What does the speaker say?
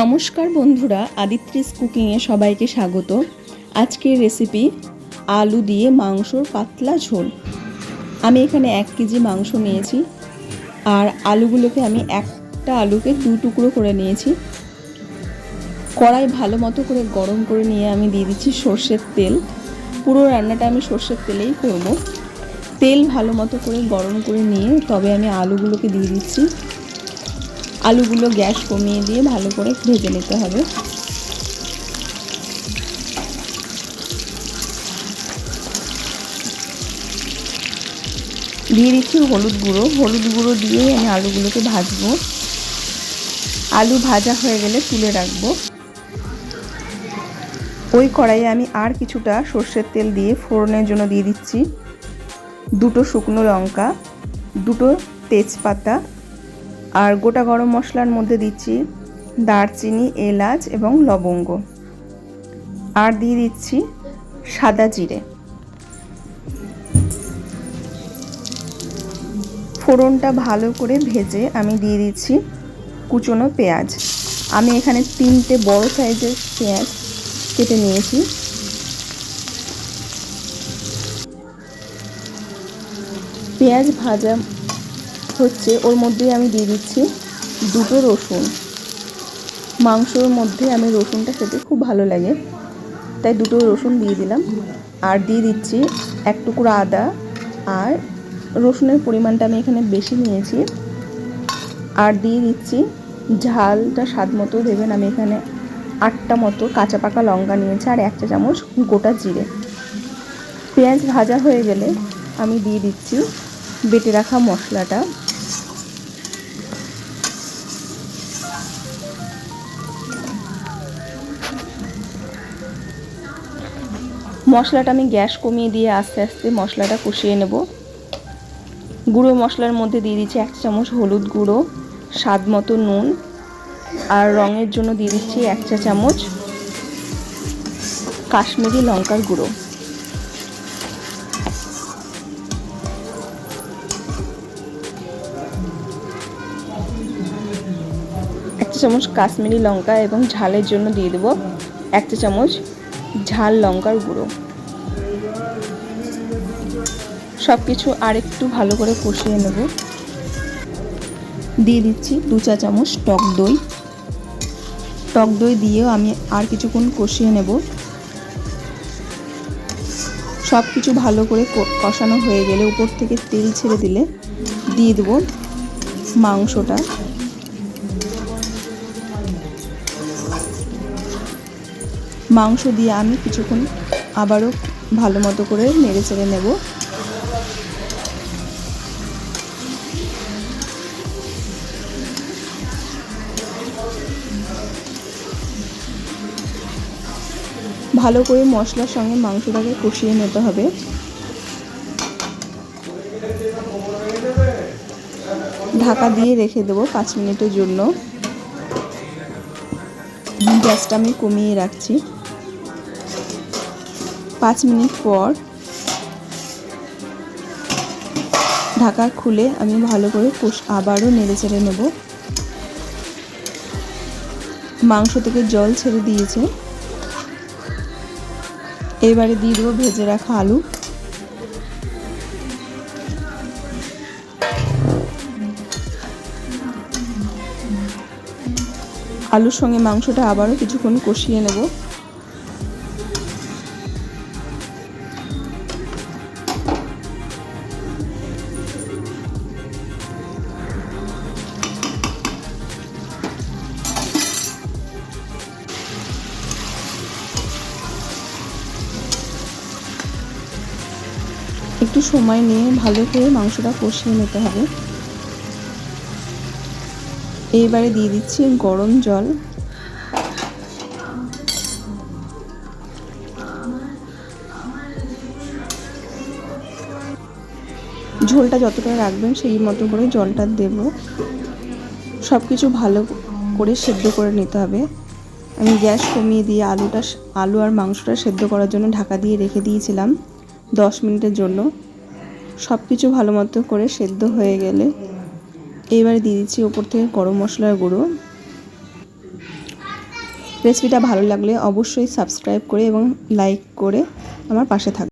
নমস্কার বন্ধুরা, আদিত্রিস কুকিংয়ে সবাইকে স্বাগত। আজকের রেসিপি আলু দিয়ে মাংসর পাতলা ঝোল। আমি এখানে এক কেজি মাংস নিয়েছি, আর আলুগুলোকে আমি একটা আলুকে দু টুকরো করে নিয়েছি। কড়াই ভালো মতো করে গরম করে নিয়ে আমি দিয়ে দিচ্ছি সর্ষের তেল। পুরো রান্নাটা আমি সর্ষের তেলেই করব। তেল ভালো মতো করে গরম করে নিয়ে তবে আমি আলুগুলোকে দিয়ে দিচ্ছি। আলুগুলো গ্যাস কমিয়ে দিয়ে ভালো করে ভেজে নিতে হবে। দিয়ে দিচ্ছি হলুদ গুঁড়ো। হলুদ গুঁড়ো দিয়েই আমি আলুগুলোকে ভাজবো। আলু ভাজা হয়ে গেলে তুলে রাখব। ওই কড়াইয়ে আমি আর কিছুটা সর্ষের তেল দিয়ে ফোড়নের জন্য দিয়ে দিচ্ছি। দুটো শুকনো লঙ্কা, দুটো তেজপাতা আর গোটা গরম মশলার মধ্যে দিচ্ছি দারচিনি, এলাচ এবং লবঙ্গ। আর দিয়ে দিচ্ছি সাদা জিরে। ফোড়নটা ভালো করে ভেজে আমি দিয়ে দিচ্ছি কুচনো পেঁয়াজ। আমি এখানে তিনটে বড় সাইজের পেঁয়াজ কেটে নিয়েছি। পেঁয়াজ ভাজা হচ্ছে ওর মধ্যে আমি দিয়ে দিচ্ছি দুটো রসুন। মাংসর মধ্যে আমি রসুনটা খেতে খুব ভালো লাগে। তাই দুটো রসুন দিয়ে দিলাম। আর দিয়ে দিচ্ছি এক টুকরো আদা। আর রসুনের পরিমাণটা আমি এখানে বেশি নিয়েছি। আর দিয়ে দিচ্ছি ঝালটা স্বাদ মতো দেবেন। আমি এখানে আটটা মতো কাঁচা পাকা লঙ্কা নিয়েছি আর এক চা চামচ গোটা জিরে। পেঁয়াজ ভাজা হয়ে গেলে আমি দিয়ে দিচ্ছি বেটে রাখা মশলাটা। মশলাটা আমি গ্যাস কমিয়ে দিয়ে আস্তে আস্তে মশলাটা কষিয়ে নেব। গুঁড়ো মশলার মধ্যে দিয়ে দিচ্ছি এক চামচ হলুদ গুঁড়ো, স্বাদ মতো নুন, আর রঙের জন্য দিয়ে দিচ্ছি এক চা চামচ কাশ্মীরি লঙ্কার গুঁড়ো। চামচ কাশ্মীরি লঙ্কা এবং ঝালের জন্য দিয়ে দেবো এক চা চামচ ঝাল লঙ্কার গুঁড়ো। সব কিছু আর একটু ভালো করে কষিয়ে নেব। দিয়ে দিচ্ছি দু চা চামচ টক দই। টক দই দিয়েও আমি আর কিছুক্ষণ কষিয়ে নেব। সব কিছু ভালো করে কষানো হয়ে গেলে উপর থেকে তেল ছেড়ে দিলে দিয়ে দেবো মাংসটা। মাংস দিয়ে আমি কিছুক্ষণ আবারও ভালো মতো করে নেড়ে চেড়ে নেব। ভালো করে মশলার সঙ্গে মাংসটাকে কষিয়ে নিতে হবে। ঢাকা দিয়ে রেখে দেবো পাঁচ মিনিটের জন্য। গ্যাসটা আমি কমিয়ে রাখছি। পাঁচ মিনিট পর ঢাকা খুলে আমি ভালো করে আবারও নেড়ে চেড়ে নেব। মাংস থেকে জল ছেড়ে দিয়েছে। এবারে দিয়ে দেবো ভেজে রাখা আলু। আলুর সঙ্গে মাংসটা আবারও কিছুক্ষণ কষিয়ে নেব। একটু সময় নিয়ে ভালো করে মাংসটা কষিয়ে নিতে হবে। এইবারে দিয়ে দিচ্ছি গরম জল। ঝোলটা যতটা রাখবেন সেই মতো করে জলটা দেব। সব কিছু ভালো করে সেদ্ধ করে নিতে হবে। আমি গ্যাস কমিয়ে দিয়ে আলুটা, আলু আর মাংসটা সেদ্ধ করার জন্য ঢাকা দিয়ে রেখে দিয়েছিলাম। দশ মিনিটের জন্য। সব কিছু ভালো মতো করে সেদ্ধ হয়ে গেলে এবারে দিয়ে দিচ্ছি ওপর থেকে গরম মশলার গুঁড়ো। রেসিপিটা ভালো লাগলে অবশ্যই সাবস্ক্রাইব করে এবং লাইক করে আমার পাশে থাকবে